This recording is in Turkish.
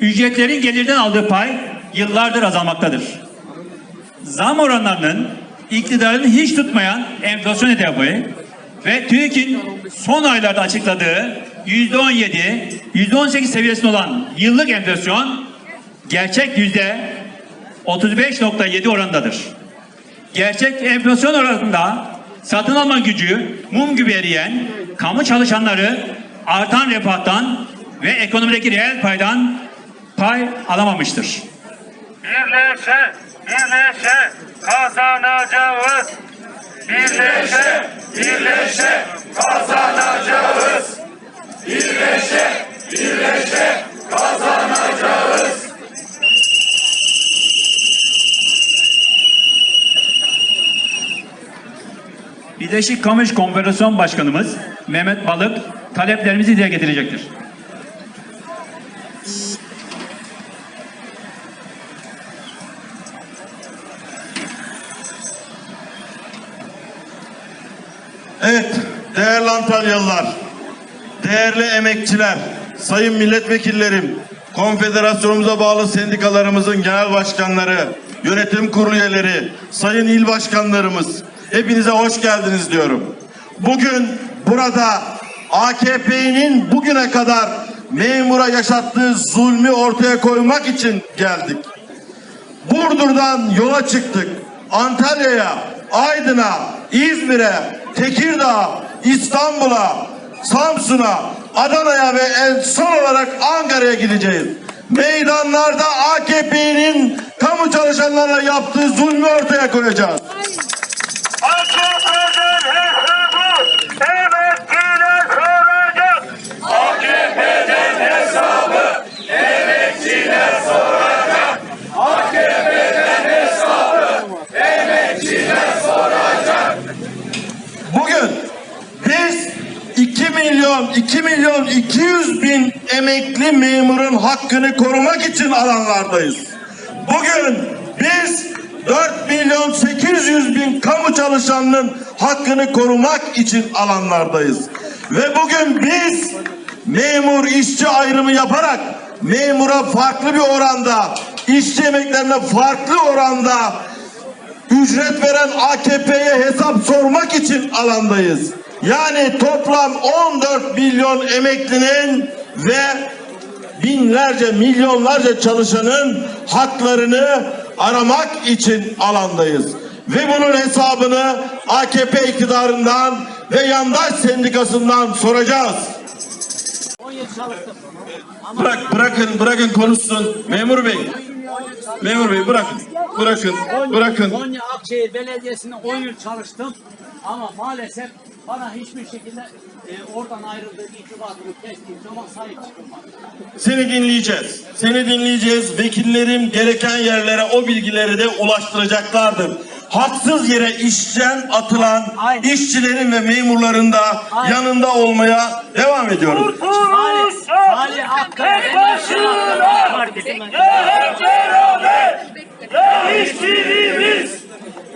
ücretlerin gelirden aldığı pay yıllardır azalmaktadır. Zam oranlarının iktidarın hiç tutmayan enflasyon hedefi ve TÜİK'in son aylarda açıkladığı yüzde 17, yüzde 18 seviyesinde olan yıllık enflasyon gerçek yüzde 35.7 oranındadır. Gerçek enflasyon oranında satın alma gücü mum gibi eriyen kamu çalışanları artan refahtan ve ekonomideki reel paydan pay alamamıştır. Birleşe, birleşe kazanacağız. Birleşe, birleşe kazanacağız. Birleşe, birleşe kazanacağız. Birleşik Kamu İş Konfederasyon Başkanımız Mehmet Balık taleplerimizi dile getirecektir. Evet, değerli Antalyalılar, değerli emekçiler, sayın milletvekillerim, konfederasyonumuza bağlı sendikalarımızın genel başkanları, yönetim kurulu üyeleri, sayın il başkanlarımız, hepinize hoş geldiniz diyorum. Bugün burada AKP'nin bugüne kadar memura yaşattığı zulmü ortaya koymak için geldik. Burdur'dan yola çıktık. Antalya'ya, Aydın'a, İzmir'e, Tekirdağ, İstanbul'a, Samsun'a, Adana'ya ve en son olarak Ankara'ya gideceğiz. Meydanlarda AKP'nin kamu çalışanlarına yaptığı zulmü ortaya koyacağız. Bugün biz 2 milyon 2 milyon 200 bin emekli memurun hakkını korumak için alanlardayız. Bugün biz 4 milyon 800 bin kamu çalışanının hakkını korumak için alanlardayız. Ve bugün biz memur işçi ayrımı yaparak memura farklı bir oranda işçi emeklerine farklı oranda ücret veren AKP'ye hesap sormak için alandayız. Yani toplam 14 milyon emeklinin ve binlerce milyonlarca çalışanın haklarını aramak için alandayız. Ve bunun hesabını AKP iktidarından ve yandaş sendikasından soracağız. Bırak, bırakın, bırakın konuşsun. Memur Bey, Memur Bey bırakın, bırakın, bırakın. Konya Akşehir Belediyesi'nde 10 yıl çalıştım ama maalesef bana hiçbir şekilde e, oradan ayrıldığı itibatımı kestiğim zaman sahip çıkılmadı. Seni dinleyeceğiz. Seni dinleyeceğiz. Vekillerim gereken yerlere o bilgileri de ulaştıracaklardır. Haksız yere işten atılan Aynen. işçilerin ve memurların da Aynen. yanında olmaya devam ediyoruz. Salih, Salih Akkaya Tek başına, City!